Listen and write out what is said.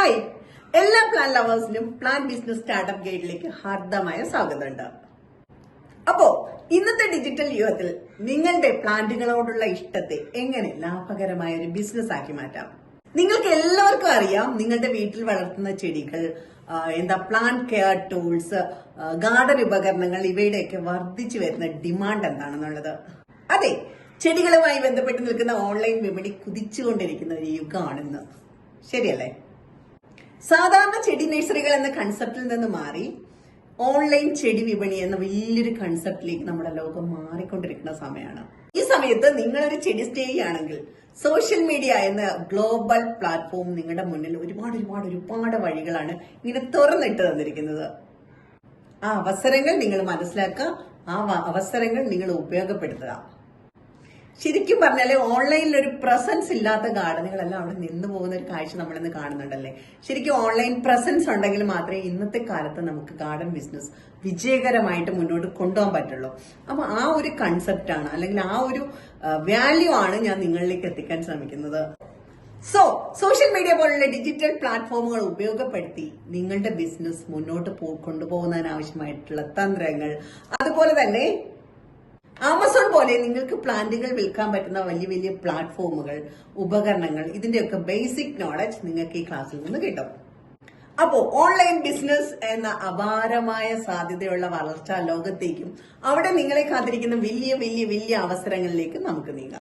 Hi എല്ലാ plan ലവേഴ്സിനും plan business startup ഗൈഡിലേക്ക് ഹാർദമായ സ്വാഗതമുണ്ട്. അപ്പോ ഇന്നത്തെ ഡിജിറ്റൽ യുഗത്തിൽ നിങ്ങളുടെ പ്ലാന്റുകളോടുള്ള ഇഷ്ടത്തെ എങ്ങനെ ലാഭകരമായ ഒരു ബിസിനസ് ആക്കി മാറ്റാം? നിങ്ങൾക്ക് എല്ലാവർക്കും അറിയാം നിങ്ങളുടെ വീട്ടിൽ വളർത്തുന്ന ചെടികൾ എന്താ പ്ലാന്റ് കെയർ ടൂൾസ് ഗാർഡൻ ഉപകരണങ്ങൾ ഇവയുടെയൊക്കെ വർദ്ധിച്ചു വരുന്ന ഡിമാൻഡ് എന്താണെന്നുള്ളത്. അതെ ചെടികളുമായി ബന്ധപ്പെട്ട് നിൽക്കുന്ന ഓൺലൈൻ വിപണി കുതിച്ചുകൊണ്ടിരിക്കുന്ന ഒരു യുഗമാണെന്ന്. ശരിയല്ലേ? സാധാരണ ചെടി നഴ്സറികൾ എന്ന കൺസെപ്റ്റിൽ നിന്ന് മാറി ഓൺലൈൻ ചെടി വിപണി എന്ന വലിയൊരു കൺസെപ്റ്റിലേക്ക് നമ്മുടെ ലോകം മാറിക്കൊണ്ടിരിക്കുന്ന സമയമാണ്. ഈ സമയത്ത് നിങ്ങളൊരു ചെടി സ്റ്റേ ആണെങ്കിൽ സോഷ്യൽ മീഡിയ എന്ന ഗ്ലോബൽ പ്ലാറ്റ്ഫോം നിങ്ങളുടെ മുന്നിൽ ഒരുപാട് ഒരുപാട് ഒരുപാട് വഴികളാണ് ഇങ്ങനെ തുറന്നിട്ട് തന്നിരിക്കുന്നത്. ആ അവസരങ്ങൾ നിങ്ങൾ മനസ്സിലാക്കുക ആ അവസരങ്ങൾ നിങ്ങൾ ഉപയോഗപ്പെടുത്തുക. ശരിക്കും പറഞ്ഞാൽ ഓൺലൈനിൽ ഒരു പ്രസൻസ് ഇല്ലാത്ത ഗാർഡനുകളെല്ലാം അവിടെ നിന്ന് പോകുന്ന ഒരു കാഴ്ച നമ്മൾ ഇന്ന് കാണുന്നുണ്ടല്ലേ? ശരിക്കും ഓൺലൈൻ പ്രസൻസ് ഉണ്ടെങ്കിൽ മാത്രമേ ഇന്നത്തെ കാലത്ത് നമുക്ക് ഗാർഡൻ ബിസിനസ് വിജയകരമായിട്ട് മുന്നോട്ട് കൊണ്ടുപോകാൻ പറ്റുള്ളൂ. അപ്പൊ ആ ഒരു കൺസെപ്റ്റാണ് അല്ലെങ്കിൽ ആ ഒരു വാല്യൂ ആണ് ഞാൻ നിങ്ങളിലേക്ക് എത്തിക്കാൻ ശ്രമിക്കുന്നത്. സോ സോഷ്യൽ മീഡിയ പോലുള്ള ഡിജിറ്റൽ പ്ലാറ്റ്ഫോമുകൾ ഉപയോഗപ്പെടുത്തി നിങ്ങളുടെ ബിസിനസ് മുന്നോട്ട് കൊണ്ടുപോകുന്നതിനാവശ്യമായിട്ടുള്ള കൊണ്ടുപോകുന്നതിന് തന്ത്രങ്ങൾ. അതുപോലെ തന്നെ ആമസോൺ പോലെ നിങ്ങൾക്ക് പ്ലാന്റുകൾ വിൽക്കാൻ പറ്റുന്ന വലിയ വലിയ പ്ലാറ്റ്ഫോമുകൾ ഉപകരണങ്ങൾ ഇതിന്റെയൊക്കെ ബേസിക് നോളജ് നിങ്ങൾക്ക് ഈ ക്ലാസ്സിൽ നിന്ന് കിട്ടും. അപ്പോ ഓൺലൈൻ ബിസിനസ് എന്ന അപാരമായ സാധ്യതയുള്ള വളർച്ചാ ലോകത്തേക്കും അവിടെ നിങ്ങളെ കാത്തിരിക്കുന്ന വലിയ വലിയ വലിയ അവസരങ്ങളിലേക്കും നമുക്ക് നീങ്ങാം.